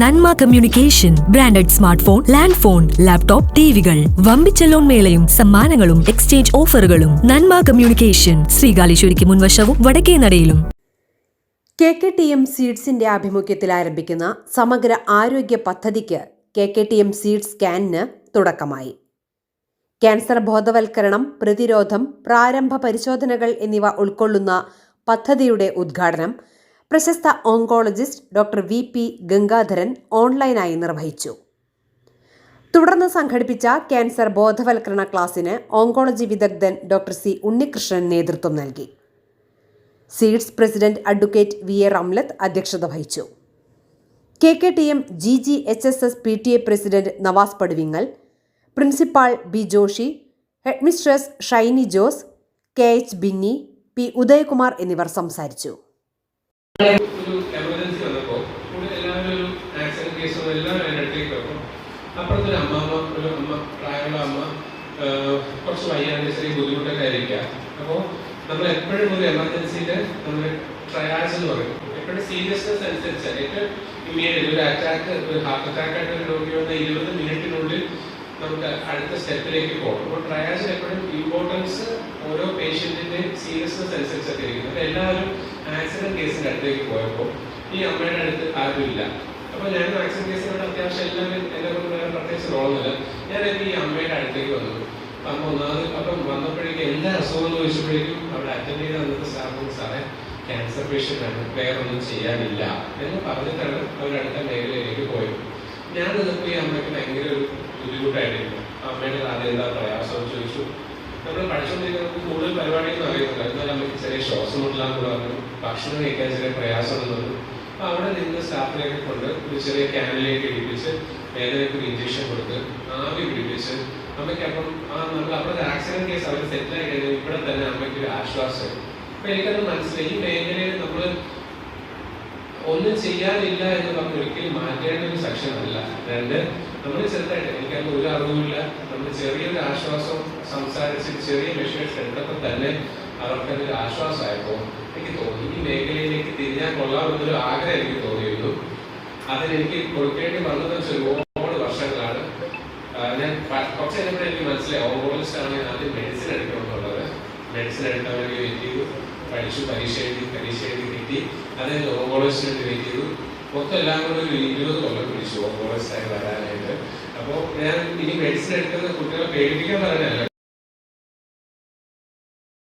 Nanma communication branded smart phone land phone laptop ടിവികൾ. വമ്പിച്ച loan മേളയും സമ്മാനങ്ങളും exchange ഓഫറുകളും. നന്മ കമ്മ്യൂണിക്കേഷൻ ശ്രീകാലേശ്വരിക്ക് മുൻവശവും വടക്കേ നടയിലും. കെ കെ ടി എം സീഡ്സിന്റെ ആഭിമുഖ്യത്തിൽ ആരംഭിക്കുന്ന സമഗ്ര ആരോഗ്യ പദ്ധതിക്ക് K K T M seeds സ്കാനിന് തുടക്കമായി. ക്യാൻസർ ബോധവൽക്കരണം പ്രതിരോധം പ്രാരംഭ പരിശോധനകൾ എന്നിവ ഉൾക്കൊള്ളുന്ന പദ്ധതിയുടെ ഉദ്ഘാടനം പ്രശസ്ത oncologist doctor V P Gangadharan ഓൺലൈനായി നിർവഹിച്ചു. തുടർന്ന് സംഘടിപ്പിച്ച ക്യാൻസർ ബോധവൽക്കരണ ക്ലാസിന് ഓങ്കോളജി വിദഗ്ധൻ ഡോക്ടർ സി ഉണ്ണികൃഷ്ണൻ നേതൃത്വം നൽകി. Seeds president advocate V A Ramlath അധ്യക്ഷത വഹിച്ചു. K K T M G G H S S P T A president Navas Paduvingal principal B Joshy headmistress Shiny Jose K H Binny P Udayakumar എന്നിവർ സംസാരിച്ചു. ഒരു emergency വന്നപ്പോൾ എല്ലാവരും ഒരു accident കേസും എല്ലാം എന്റെ അടുത്തേക്ക് വെക്കും അപ്പുറത്തൊരു അമ്മമ്മ ഒരു അമ്മ പ്രായമുള്ള അമ്മ കുറച്ച് വയ്യാണ്ട് ചെറിയ ബുദ്ധിമുട്ടൊക്കെ അപ്പോൾ നമ്മൾ എപ്പോഴും ഒരു എമർജൻസിയിൽ നമ്മൾ എന്ന് പറയും. എപ്പോഴും സീരിയസ്നെസ് അനുസരിച്ച് ഏറ്റവും ഇമ്മീഡിയറ്റ് ഒരു അറ്റാക്ക് ഒരു ഹാർട്ട് അറ്റാക്ക് ആയിട്ട് ഒരു രോഗി വന്ന ഇരുപത് മിനിറ്റിനുള്ളിൽ അടുത്ത സ്റ്റെപ്പിലേക്ക് പോകും. അപ്പോൾ ട്രയാജ് എപ്പോഴും ഇമ്പോർട്ടൻസ് ഓരോ പേഷ്യന്റിന്റെ സീരിയസ്നെസ് അനുസരിച്ചൊക്കെ ഇരിക്കും. അപ്പോൾ എല്ലാവരും ആക്സിഡന്റ് കേസിന്റെ അടുത്തേക്ക് പോയപ്പോൾ ഈ അമ്മയുടെ അടുത്ത് ആരുമില്ല. അപ്പോൾ ഞാൻ ആക്സിഡന്റ് കേസിനോട് അത്യാവശ്യം എല്ലാവരും എന്നെ കൊണ്ട് വേറെ പ്രത്യേകിച്ച് റോളൊന്നുമില്ല ഞാൻ ഈ അമ്മയുടെ അടുത്തേക്ക് വന്നു. അമ്മ ഒന്നാമത് അപ്പം വന്നപ്പോഴേക്കും എല്ലാ അസുഖം ചോദിച്ചപ്പോഴേക്കും അവിടെ അറ്റൻഡ് ചെയ്ത അന്നത്തെ സ്റ്റാഫ് സാറേ ക്യാൻസർ പേഷ്യന്റ് ആണ്. വേറെ ഒന്നും ചെയ്യാനില്ല. എന്ന് പറഞ്ഞിട്ടാണ് അവരടുത്ത മേഖലയിലേക്ക് പോയത്. ഞാൻ നിന്നപ്പോൾ ഈ അമ്മയ്ക്ക് ഭയങ്കര ഒരു ബുദ്ധിമുട്ടായിട്ടിരുന്നു അമ്മയുടെ ആദ്യം എന്താ പ്രയാസം ചോദിച്ചു നമ്മൾ പഠിച്ചുകൊണ്ടിരിക്കുന്നത് കൂടുതൽ പരിപാടിയൊന്നും അറിയുന്നില്ല എന്നാൽ നമുക്ക് ചെറിയ ശ്വാസം മുട്ടലാന്ന് പറഞ്ഞു ഭക്ഷണം കഴിക്കാൻ ചെറിയ പ്രയാസം പറഞ്ഞു അപ്പൊ അവിടെ നിന്ന് സ്റ്റാഫിനെയൊക്കെ കൊണ്ട് ഒരു ചെറിയ ക്യാനിലേക്ക് ഇടിപ്പിച്ച് വേദനയ്ക്ക് ഒരു ഇഞ്ചക്ഷൻ കൊടുത്ത് ആവി പിടിപ്പിച്ച് അമ്മയ്ക്ക് അപ്പം ആ നമ്മൾ അവിടെ ആക്സിഡന്റ് കേസ് അവർ സെറ്റിലായി കഴിഞ്ഞാൽ ഇവിടെ തന്നെ അമ്മയ്ക്ക് ഒരു ആശ്വാസം. അപ്പൊ എനിക്കത് മനസ്സിലായി. ഈ മേഖലയിൽ നമ്മൾ ഒന്നും ചെയ്യാനില്ല എന്ന് അല്ല രണ്ട് നമ്മൾ ചെറുതായിട്ട് എനിക്കത് ഒരു അറിവുമില്ല. നമ്മൾ ചെറിയൊരു ആശ്വാസം സംസാരിച്ച് ചെറിയ മെഷേഴ്സ് എടുത്തപ്പോൾ തന്നെ അവർക്കതൊരു ആശ്വാസമായപ്പോൾ എനിക്ക് തോന്നി. ഈ മേഖലയിലേക്ക് തിരിഞ്ഞാൽ കൊള്ളാമെന്നൊരു ആഗ്രഹം എനിക്ക് തോന്നിയിരുന്നു. അതിനെനിക്ക് കൊടുക്കേണ്ടി വന്നത് ഒരുപാട് വർഷങ്ങളാണ്. ഞാൻ കുറച്ച് കഴിഞ്ഞപ്പോൾ എനിക്ക് മനസ്സിലായി. ഓങ്കോളജിസ്റ്റ് ആണ് ആദ്യം മെഡിസിൻ എടുക്കണമെന്നുള്ളത്. മെഡിസിൻ എടുക്കാൻ വേണ്ടി വെയിറ്റ് ചെയ്തു. പഠിച്ചു പരീക്ഷ എഴുതി പരീക്ഷ എഴുതി കിട്ടി. അത് ഓങ്കോളജിസ്റ്റ് വേണ്ടി വെയിറ്റ് ചെയ്തു. മൊത്തം എല്ലാം കൂടെ ഒരു ഇരുപത് കൊല്ലം പിടിച്ചു. ഓങ്കോളജിസ്റ്റ് വരാനായിട്ട്. അപ്പോൾ ഞാൻ ഇനി മെഡിസിൻ എടുക്കുന്ന കുട്ടികളെ പേടിപ്പിക്കാൻ പറഞ്ഞല്ല